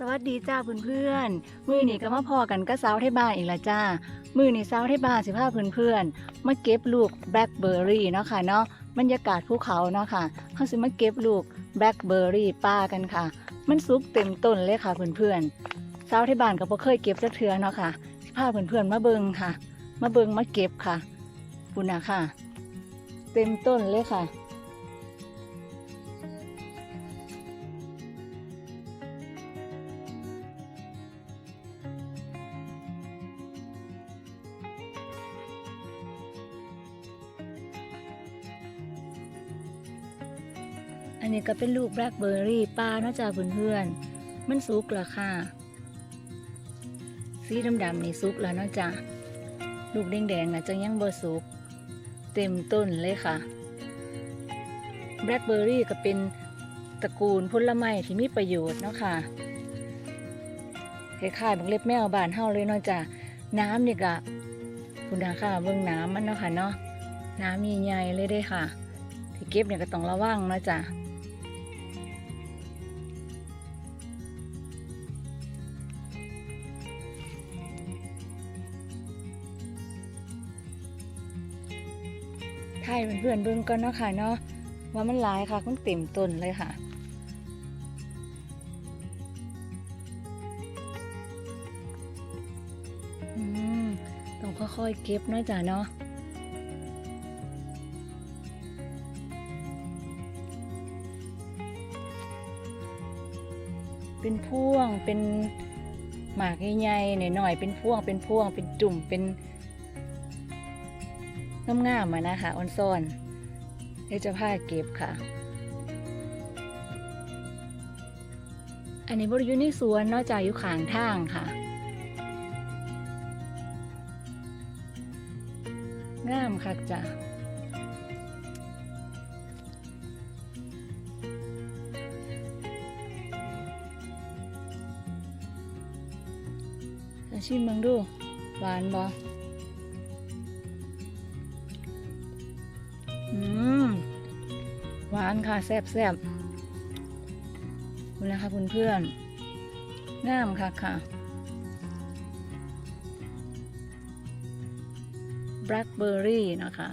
สวัสดีจ้าเพื่อนๆมือนี่ก็มาพอกันก็สาวไทยบ้านอีกและจ้า มือนี่สาวไทยบ้านสิพาเพื่อนๆมาเก็บลูกแบล็คเบอร์รี่เนาะค่ะเนาะบรรยากาศภูเขาเนาะค่ะเขาสิมาเก็บลูกแบล็คเบอร์รี่ป้ากันค่ะ มันสุกเต็มต้นเลยค่ะเพื่อนๆสาวไทยบ้านก็บ่เคยเก็บจักเทื่อเนาะค่ะสิพาเพื่อนๆมาเบิงค่ะ มาเบิงมาเก็บค่ะปุ่นนะค่ะ เต็มต้นเลยค่ะ อันนี้ก็เป็นลูกแบล็คเบอร์รี่ป้าเนาะจ้าเพื่อนๆ มันสุกแล้วค่ะ สีดำๆนี่สุกแล้วเนาะจ้าลูกแดงๆนะจะยังบ่สุก เต็มต้นเลยค่ะ แบล็คเบอร์รี่ก็เป็นตระกูลผลไม้ที่มีประโยชน์เนาะค่ะคล้ายๆบักเล็บแมวบานเฮาเลยเนาะจ้ะน้ำนี่ก็คุณนาค่ะเบิ่งน้ำมันเนาะค่ะเนาะน้ำใหญ่ๆเลยเด้ค่ะที่เก็บเนี่ยก็ต้องระวังนาะจ้ะ ถ่ายเพื่อนๆเบิ่งก่อนเนาะค่ะเนาะว่ามันหลายค่ะมันเต็มต้นเลยค่ะต้องค่อยๆเก็บเนาะจ้ะเนาะเป็นพ่วงเป็นหมากใหญ่ๆหน่อยๆเป็นพ่วงเป็นพ่วงเป็นจุ่มเป็น งามๆอะนะคะออนซ่อนเดี๋ยวจะพาเก็บค่ะ อันนี้บริยุในสวนนอกจากอยู่ขางทางค่ะ งามคักจ้ะชิมมึงดู หวานบ่ หวานค่ะแซ่บแซ่บคุณนะคะคุณเพื่อนงามค่ะค่ะ แบล็คเบอร์รี่นะคะ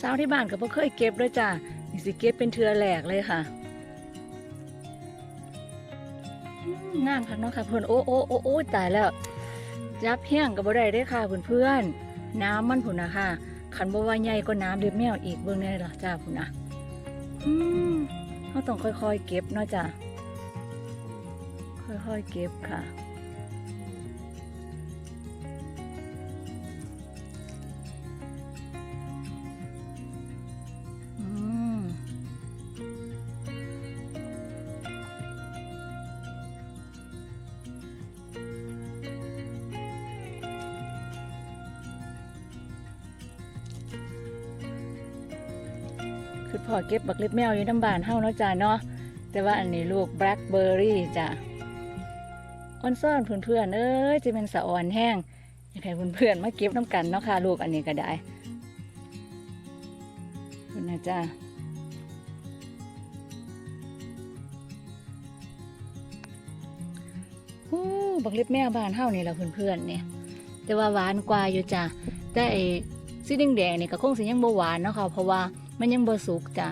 สาวที่บ้านก็บ่เคยเก็บด้วยจ้ะ สิเก็บเป็นเทือแหลกเลยค่ะงามค่ะเนาะค่ะเพื่อนโอ้โอ้โอ้โอ้ตายแล้วจับแห้งกับบ่ได้เด้ค่ะเพื่อนเพื่อนๆน้ำมันผุนนะค่ะขันบ่ว่าใหญ่ก็น้ำเดือดแมวอีกเบิ่งแน่ล่ะจ้าพุ่นนะอืมเราต้องค่อยๆเก็บเนาะจ้ะค่อยๆเก็บค่ะ คือพอเก็บบักเล็บแมวอยู่น้ำบานเฮาเนาะจ้าเนาะแต่ว่าอันนี้ลูกแบล็คเบอร์รี่จ้ะอ่อนซ่อนเพื่อนๆเอ้ยจะเป็นสะอ่อนแห้งอยากให้เพื่อนๆมาเก็บน้ำกันเนาะค่ะลูกอันนี้ก็ได้ขอบคุณนะจ้าฮู้บักเล็บแมวบ้านเฮานี่แหละเพื่อนๆเนี่ย แต่ว่าหวานกว่าอยู่จ้ะแต่ไอ้สีแดงๆนี่ก็คงสิยังบ่หวานเนาะค่ะเพราะว่า มันยังบ่สุกจ้ะ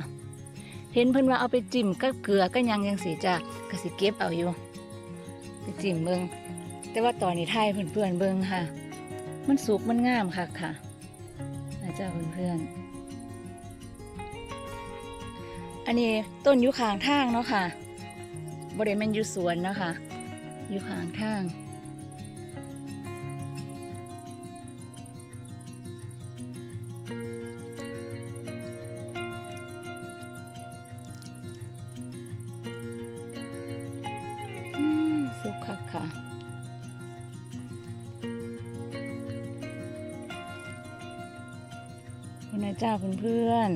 เห็นเพิ่นว่าเอาไปจิ้มกับเกลือก็ยังยังสิจ้ะก็สิเก็บเอาอยู่ไปจิ้มเบิ่งแต่ว่าตอนนี้ทยเพื่อนๆเบิ่งค่ะ มันสุกมันงามค่ะค่ะนะจ้ะเพื่อนๆอันนี้ต้นอยู่ข้างทางเนาะค่ะบ่ได้แม่นอยู่สวนเนาะค่ะอยู่ข้างทาง ค่ะ คุณนายเจ้าเพื่อน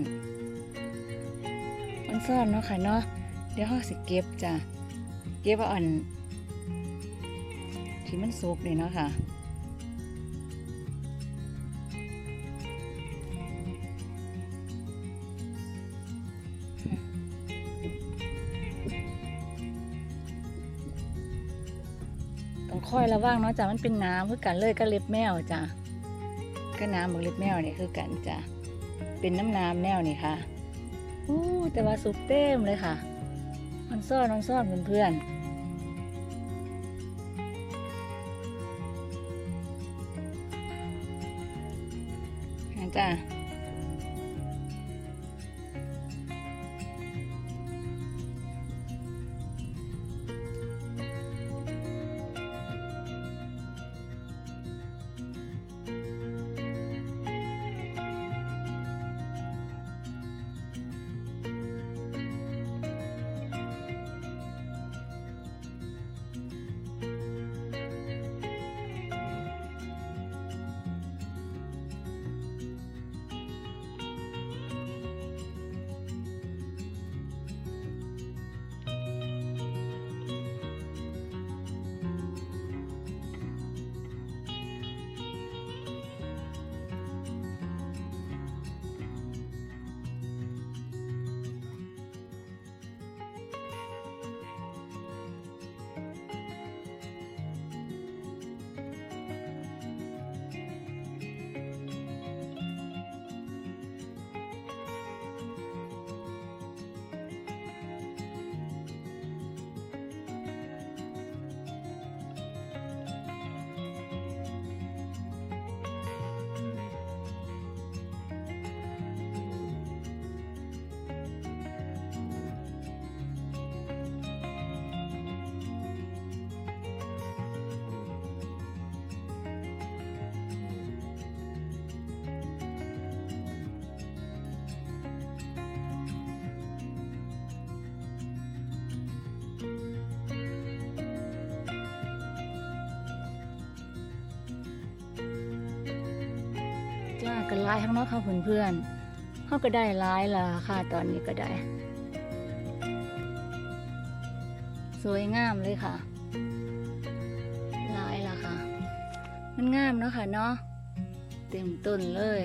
ๆมันซ่อนเนาะค่ะเนาะ เดี๋ยวเขาสิเก็บจ้ะ เก็บอ่อน ที่มันสุกนี่เนาะค่ะ คอยระวังเนาะจ้ะมันเป็นน้ำคือกันเลยก็เล็บแมวจ้ะก็น้ำบักเล็บแมวนี่คือกันจ้ะเป็นน้ำน้ำแนวนี่ค่ะอู้แต่ว่าสุกเต็มเลยค่ะมันซ่อนมันซ่อนเพื่อนๆนจ้ะ กันไล่ข้างนอกค่ะเพื่อนๆเขาก็ได้ร้ายละค่ะตอนนี้ก็ได้ สวยงามเลยค่ะลายละค่ะ มันงามเนาะค่ะเนาะเต็มต้นเลย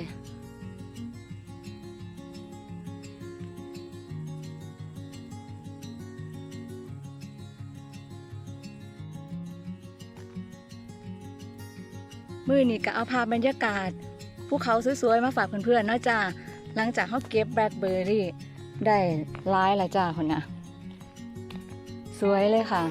มือนี่ก็เอาภาพบรรยากาศ ภูเขาสวยๆมาฝากเพื่อนๆเนาะจ้าหลังจากเขาเก็บแบล็คเบอร์รี่ได้ร้ายละจ้าคนน่ะสวยเลยค่ะ